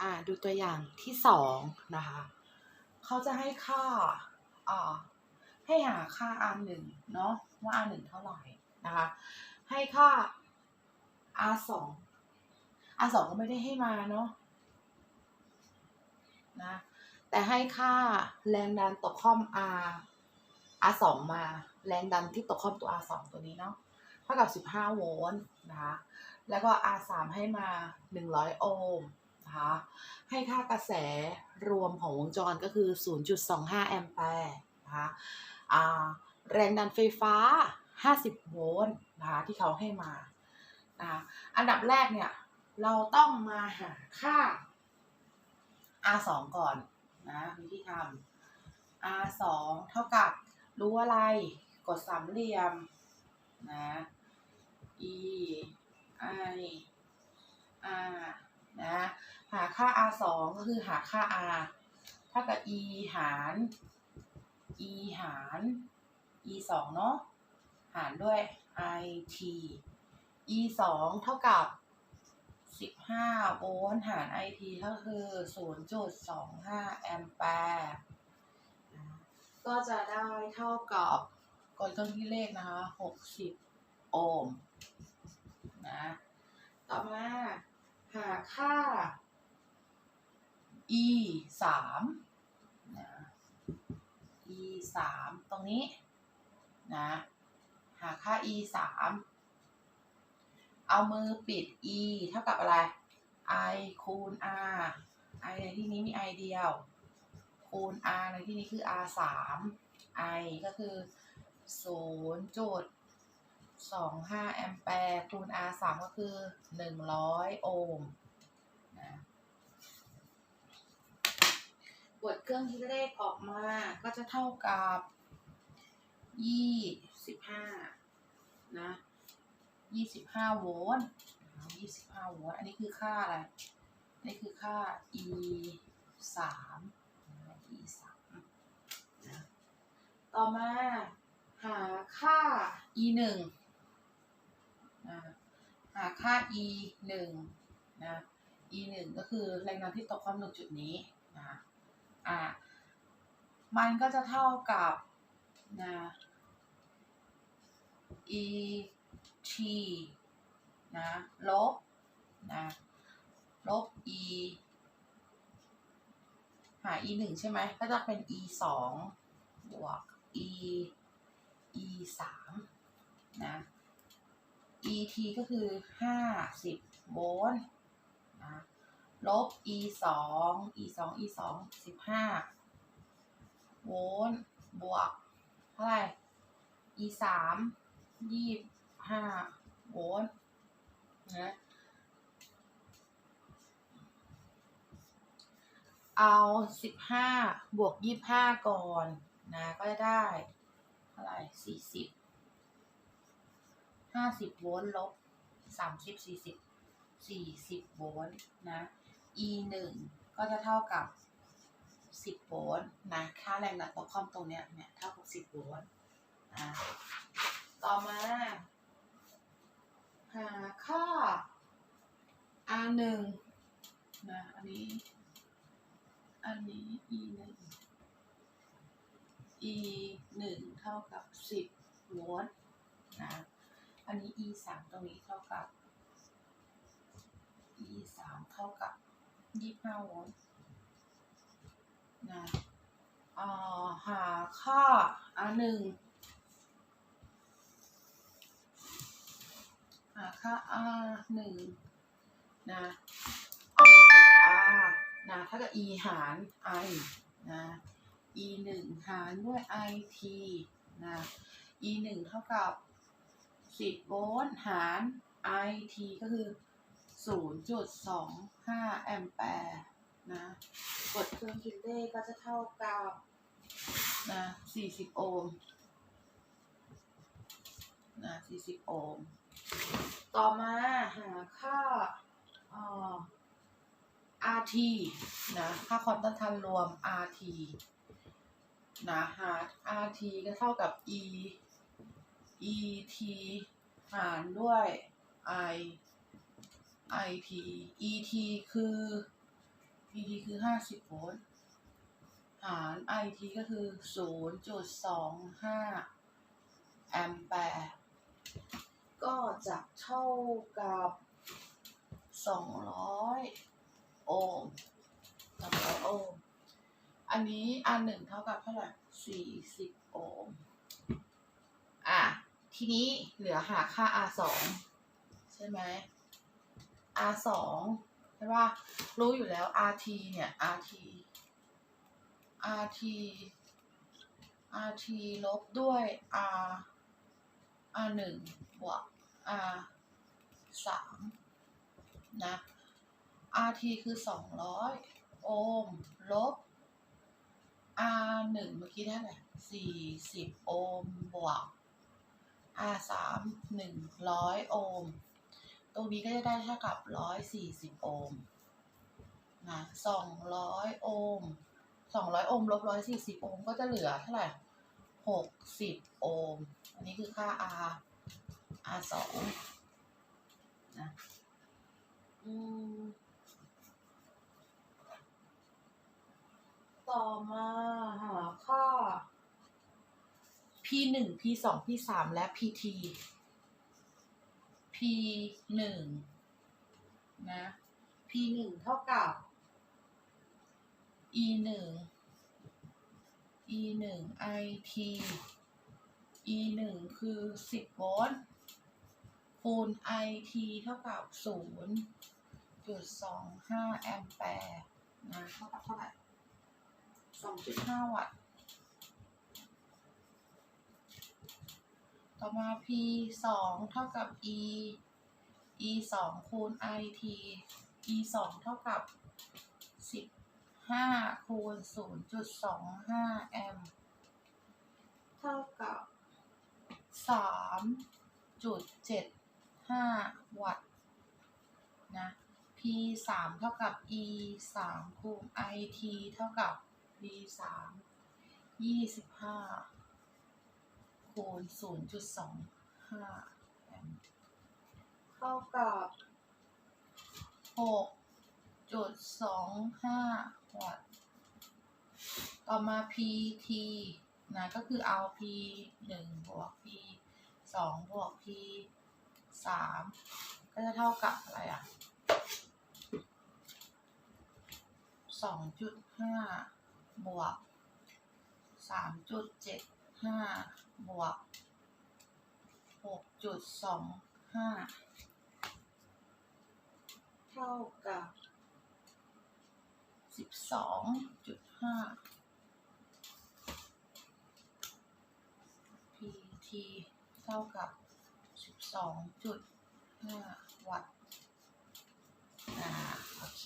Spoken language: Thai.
อ่าดูตัวอย่างที่สองนะคะเขาจะให้ค่าอ่าให้หาค่า r หนึ่งเนาะว่า r หนึ่งเท่าไหร่นะคะ ให้ค่า r สอง r สองก็ไม่ได้ให้มาเนาะนะแต่ให้ค่าแรงดันตกข้อม r r สองมาแรงดันที่ตกข้อมตัว r สองตัวนี้เนาะเท่ากับ 15 โวลต์นะคะแล้วก็ R 3ให้มา 100 โอห์ม นะคะให้ค่ากระแสรวมของวงจรก็คือ 0.25 แอมแปร์นะคะแรงดันไฟฟ้า 50 โวลต์นะคะที่เขาให้มานะคะอันดับแรกเนี่ยเราต้องมาหาค่า R 2 ก่อนนะวิธีทำ R 2 เท่ากับรู้อะไร กดสามเหลี่ยมนะ e i r นะ หาค่า r สองก็คือหาค่า r เท่ากับ e หาร e หาร e สองเนาะหารด้วย i t e สองเท่ากับ15โวลต์หาร i t ก็คือ0.25แอมแปร์ก็จะได้เท่ากับกดเครื่องที่เลขนะคะ60โอห์มนะ ต่อมาหาค่า e สามนะ e สามตรงนี้นะหาค่า e สามเอามือปิด e เท่ากับอะไร i คูณ r i ในที่นี้มี i เดียว คูณ r ในที่นี้คือ r สาม i ก็คือศูนย์จุดสองห้าแอมแปร์คูณ R สามก็คือหนึ่งร้อยโอห์มนะ บทเครื่องคิดเลขออกมา ก็จะเท่ากับยี่สิบห้านะยี่สิบห้าโวลต์ยี่สิบห้าโวลต์อันนี้คือค่าอะไรนี่คือค่า E สาม E สามนะต่อมาหาค่า e หนึ่งหาค่า e หนึ่งนะ e หนึ่งก็คือแรงดันที่ตกความหนึ่งจุดนี้นะ อ่ามันก็จะเท่ากับนะ e t นะลบนะลบ e หา e หนึ่งใช่ไหมก็จะเป็น e สองบวก e e สามนะ et ก็คือห้าสิบโวลต์นะ ลบ e สอง e สอง e สองสิบห้าโวลต์บวกเท่าไหร่ e สามยี่ห้าโวลต์นะเอาสิบห้าบวกยี่ห้าก่อนนะก็จะได้เท่าไหร่สี่สิบห้าสิบโวลต์ลบสามสิบสี่สิบสี่สิบโวลต์นะ e หนึ่งก็จะเท่ากับสิบโวลต์นะ ค่าแรงดันตกคอมตรงเนี้ยเนี่ยเท่ากับสิบโวลต์นะต่อมา หาค่า r หนึ่งนะอันนี้ อันนี้ e หนึ่ง e หนึ่งเท่ากับสิบโวลต์นะ อันนี้ e สามตรงนี้เท่ากับ e สามเท่ากับ ยี่ห้าโวลต์นะอ่อหาค่า r หนึ่งหาค่า r หนึ่งนะเอาไปติด r นะถ้ากับ e หาร i นะ e หนึ่งหารด้วย it นะ e หนึ่งเท่ากับสิบโวลต์หาร it ก็คือ ศูนย์จุดสองห้าแอมแปร์นะ กดเครื่องคิดเลขก็จะเท่ากับนะสี่สิบโอห์มนะสี่สิบโอห์ม ต่อมาหาค่าเอ่อ RT นะ ค่าความต้านทานรวม RT นะหา RT ก็เท่ากับ E ET หารด้วย I IT ET คือ PT คือห้าสิบโวลต์ หาร IT ก็คือศูนย์จุดสองห้าแอมแปร์ ก็จะเท่ากับสองร้อยโอห์มสองร้อยโอห์ม อันนี้อันหนึ่งเท่ากับเท่าไหร่สี่สิบโอห์ม อะ ทีนี้เหลือหาค่า R สองใช่ไหม R สองใช่ป่ะรู้อยู่แล้ว RT เนี่ย RT RT RT ลบด้วย R R หนึ่งบวก R สามนะ RT คือสองร้อยโอห์มลบ R หนึ่งเมื่อกี้ได้ไหมสี่สิบโอห์มบวก R สามหนึ่งร้อยโอห์ม รงนี้ก็จะได้เท่ากับร้อยสี่สิบโอห์มนะสองร้อยโอห์มสองร้อยโอห์มลบร้อยสี่สิบโอห์มก็จะเหลือเท่าไหร่หกสิบโอห์ม อันนี้คือค่า R R สองนะอืมต่อมาหาค่า P หนึ่ง P สอง P สามและ PT P หนึ่งนะ P หนึ่งเท่ากับ E หนึ่ง E หนึ่ง IT E หนึ่งคือสิบโวลต์คูณ IT เท่ากับศูนย์จุดสองห้าแอมแปร์นะเท่ากับเท่าไหร่สองจุดห้าวัตต์ ต่อมา P สองเท่ากับ E E สองคูณ IT E สองเท่ากับสิบห้าคูณศูนย์จุดสองห้าแอมป์เท่ากับสามจุดเจ็ดห้าวัตต์นะ P สามเท่ากับ E สามคูณ IT เท่ากับ V สามยี่สิบห้า คูณศูนย์จุดสองห้าแอมป์เท่ากับหกจุดสองห้าวัตต์ ต่อมา PT นะก็คือเอา P หนึ่งบวก P สองบวก P สามก็จะเท่ากับอะไรอะสองจุดห้าบวกสามจุดเจ็ด ห้าบวกหกจุดสองห้าเท่ากับสิบสองจุดห้า PT เท่ากับสิบสองจุดห้าวัตต์อ่าโอเค